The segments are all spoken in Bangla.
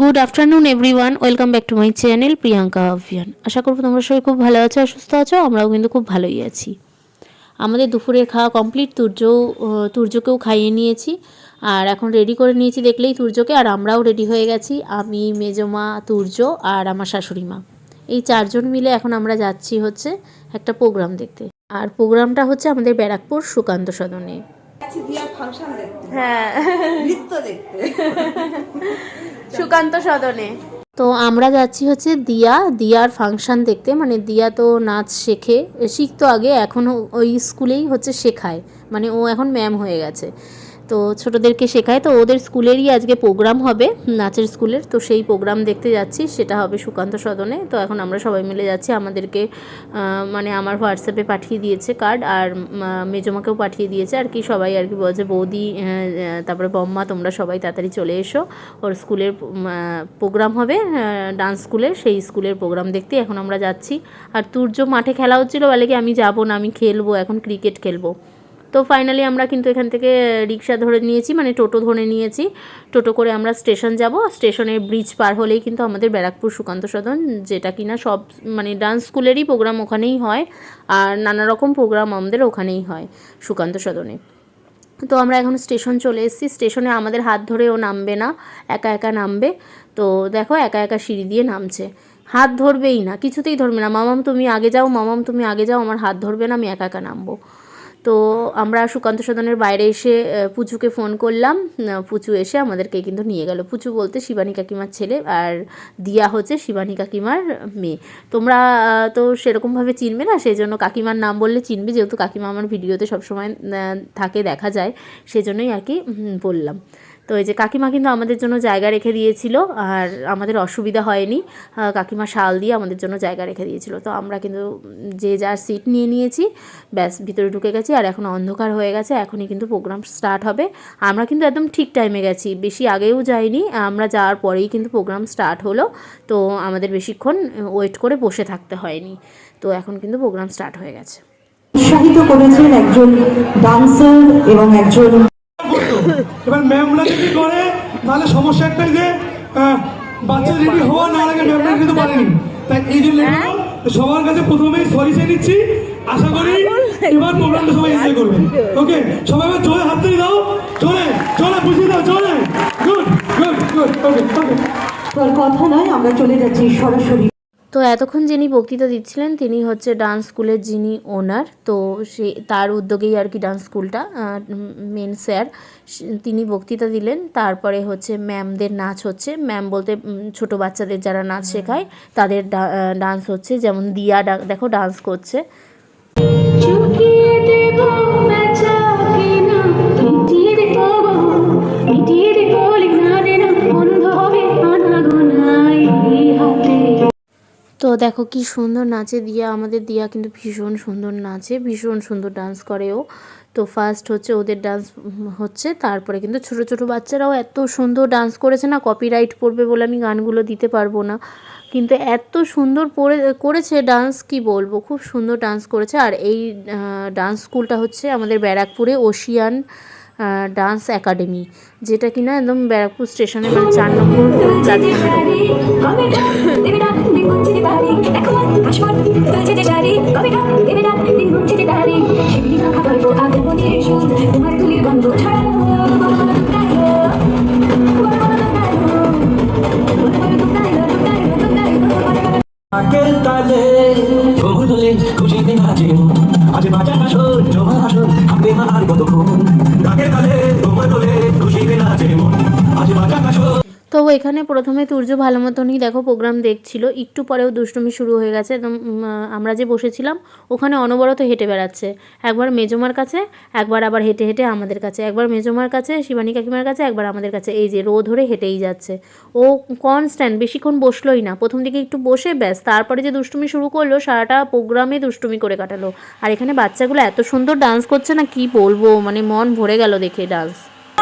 Good afternoon everyone welcome back to my channel Priyanka Abhiyan আশা করব তোমরা সবাই খুব ভালো আছো আর সুস্থ আছো, আমরাও কিন্তু খুব ভালোই আছি। আমাদের দুপুরের খাওয়া কমপ্লিট তুর্য তুর্যকেও খাইয়ে নিয়েছি। আর এখন রেডি করে নিয়েছি দেখলেই তুর্যকে, আর আমরাও রেডি হয়ে গেছি। আমি, মেজমা, তুর্য আর আমার শাশুড়ি মা। এই চারজন মিলে এখন আমরা যাচ্ছি হচ্ছে একটা প্রোগ্রাম দেখতে। আর প্রোগ্রামটা হচ্ছে আমাদের ব্যারাকপুর সুকান্ত সদনে। যাচ্ছি দিয়ার ফাংশন দেখতে হ্যাঁ। নৃত্য দেখতে। সুকান্ত সদনে। তো আমরা যাচ্ছি হচ্ছে দিয়া। দিয়ার ফাংশন দেখতে। মানে দিয়া তো নাচ শেখে। শিখতো আগে এখন ওই স্কুলেই হচ্ছে শেখায়। মানে ও এখন ম্যাম হয়ে গেছে। তো ছোটোদেরকে শেখায়। তো ওদের স্কুলেরই আজকে প্রোগ্রাম হবে, নাচের স্কুলের। তো সেই প্রোগ্রাম দেখতে যাচ্ছি, সেটা হবে সুকান্ত সদনে। তো এখন আমরা সবাই মিলে যাচ্ছি, আমাদেরকে মানে আমার হোয়াটসঅ্যাপে পাঠিয়ে দিয়েছে কার্ড, আর মেজমাকেও পাঠিয়ে দিয়েছে। আর কি সবাই আর কি বলছে, বৌদি তারপরে বম্মা, তোমরা সবাই তাড়াতাড়ি চলে এসো। ওর স্কুলের প্রোগ্রাম হবে ডান্স স্কুলের। সেই স্কুলের প্রোগ্রাম দেখতে এখন আমরা যাচ্ছি। আর তুর্য মাঠে খেলা হচ্ছিল বলে কি আমি যাব না, আমি খেলব, এখন ক্রিকেট খেলব। তো ফাইনালি আমরা কিন্তু এখান থেকে রিক্সা ধরে নিয়েছি মানে টোটো ধরে নিয়েছি। টোটো করে আমরা স্টেশন যাব। স্টেশনের ব্রিজ পার হলেই কিন্তু আমাদের ব্যারাকপুর সুকান্ত সদন, যেটা কিনা সব মানে ডান্স স্কুলেরই প্রোগ্রাম ওখানেই হয়, আর নানা রকম প্রোগ্রাম আমাদের ওখানেই হয় সুকান্ত সদনে। তো আমরা এখন স্টেশন চলে এসেছি। স্টেশনে আমাদের হাত ধরে ও নামবে না, একা একা নামবে। তো দেখো একা একা সিঁড়ি দিয়ে নামছে। হাত ধরবেই না, কিছুতেই ধরবে না। মামাম তুমি আগে যাও, মামাম তুমি আগে যাও, আমার হাত ধরবে না, আমি একা একা নামবো। তো আমরা সুকান্ত সদনের বাইরে এসে পুচুকে ফোন করলাম। পুচু এসে আমাদেরকে কিন্তু নিয়ে গেল। পুচু বলতে শিবানী কাকিমার ছেলে আর দিয়া হচ্ছে শিবানী কাকিমার মেয়ে। তোমরা তো সেরকমভাবে চিনবে না সেই জন্য কাকিমার নাম বললে চিনবে, যেহেতু কাকিমা আমার ভিডিওতে সবসময় থাকে, দেখা যায়, সেজন্যই আর কি বললাম। তো এই যে কাকিমা কিন্তু আমাদের জন্য জায়গা রেখে দিয়েছিল, আর আমাদের অসুবিধা হয়নি। কাকিমা শাল দিয়ে আমাদের জন্য জায়গা রেখে দিয়েছিল। তো আমরা কিন্তু যে যার সিট নিয়ে নিয়েছি, ব্যাস ভিতরে ঢুকে গেছি, আর এখন অন্ধকার হয়ে গেছে, এখনই কিন্তু প্রোগ্রাম স্টার্ট হবে। আমরা কিন্তু একদম ঠিক টাইমে গেছি, বেশি আগেও যাইনি, আমরা যাওয়ার পরেই কিন্তু প্রোগ্রাম স্টার্ট হলো। তো আমাদের বেশিক্ষণ ওয়েট করে বসে থাকতে হয়নি। তো এখন কিন্তু প্রোগ্রাম স্টার্ট হয়ে গেছে। উৎসাহিত করেছেন একজন ডান্সার এবং একজন এবার ম্যামরা যদি করে তাহলে সমস্যা একটাই যে বাচ্চা রেডি হওয়া না আগে ম্যামরা কিন্তু পারেনি। তাই এই জন্য সবার কাছে প্রথমেই সরি চেয়ে নিচ্ছি আশা করি এবার প্রোগ্রামটা সবাই এনজয় করবেন ওকে সবাই এবার জোরে হাত দিয়ে দাও। জোরে জোরে বুঝিয়ে দাও জোরে। Good good good okay okay কথা নয় আমরা চলে যাচ্ছি সরাসরি। তো এতক্ষণ যিনি বক্তৃতা দিচ্ছিলেন তিনি হচ্ছে ডান্স স্কুলের যিনি ওনার তো সে তার উদ্যোগেই আর কি ডান্স স্কুলটা মেন স্যার তিনি বক্তৃতা দিলেন। তারপরে হচ্ছে ম্যামদের নাচ হচ্ছে। ম্যাম বলতে ছোট বাচ্চাদের যারা নাচ শেখায় তাদের ডান্স হচ্ছে। যেমন দিয়া ডা- দেখো ডান্স করছে। চুকিয়ে দেব তো দেখো কি সুন্দর নাচে দিয়া, আমাদের দিয়া কিন্তু ভীষণ সুন্দর নাচে, ভীষণ সুন্দর ডান্স করে ও। তো ফার্স্ট হচ্ছে ওদের ডান্স হচ্ছে, তারপরে কিন্তু ছোট ছোট বাচ্চারাও এত সুন্দর ডান্স করেছে না কপিরাইট পড়বে বলে আমি গানগুলো দিতে পারব না। কিন্তু এত সুন্দর পড়ে, করেছে ডান্স কি বলব? খুব সুন্দর ডান্স করেছে। আর এই ডান্স স্কুলটা হচ্ছে আমাদের ব্যারাকপুরে, ওশিয়ান ডান্স একাডেমি যেটা কিনা একদম ব্যারাকপুর স্টেশনে মানে চার নম্বর প্ল্যাটফর্মে কবে ডাক দেবে ডাক এখানে প্রথমে তুর্য ভালো মতনই দেখো প্রোগ্রাম দেখছিল। একটু পরেও দুষ্টুমি শুরু হয়ে গেছে। একদম আমরা যে বসেছিলাম, ওখানে অনবরত হেঁটে বেড়াচ্ছে। একবার মেজমার কাছে, একবার আবার হেঁটে হেঁটে আমাদের কাছে। একবার মেজমার কাছে, শিবানী কাকিমার কাছে, একবার আমাদের কাছে। এই যে রো ধরে হেঁটেই যাচ্ছে। ও কনস্ট্যান্ট বেশিক্ষণ বসলোই না। প্রথম দিকে একটু বসে ব্যাস, তারপরে যে দুষ্টুমি শুরু করল, সারাটা প্রোগ্রামে দুষ্টুমি করে কাটালো। আর এখানে বাচ্চাগুলো এত সুন্দর ডান্স করছে না, কি বলব? মানে মন ভরে গেল দেখে dance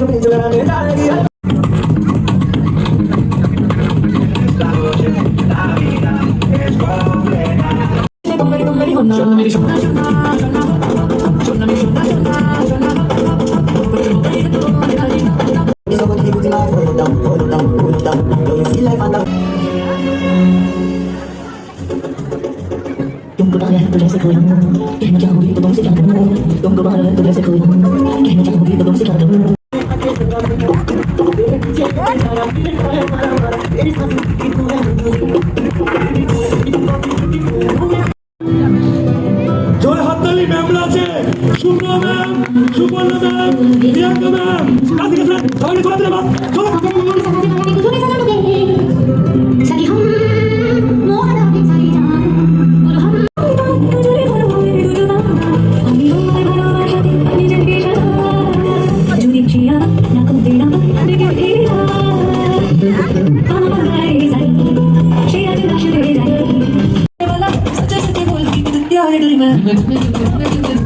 Tunggu bahala, the sekali. Kayaknya jangan begitu dong sih, জয় হাততালি ম্যাম আছে। শুভ্র ম্যাম প্রিয়াঙ্কা ম্যাম কাছে কাছে সবাই কথা দেবা I'm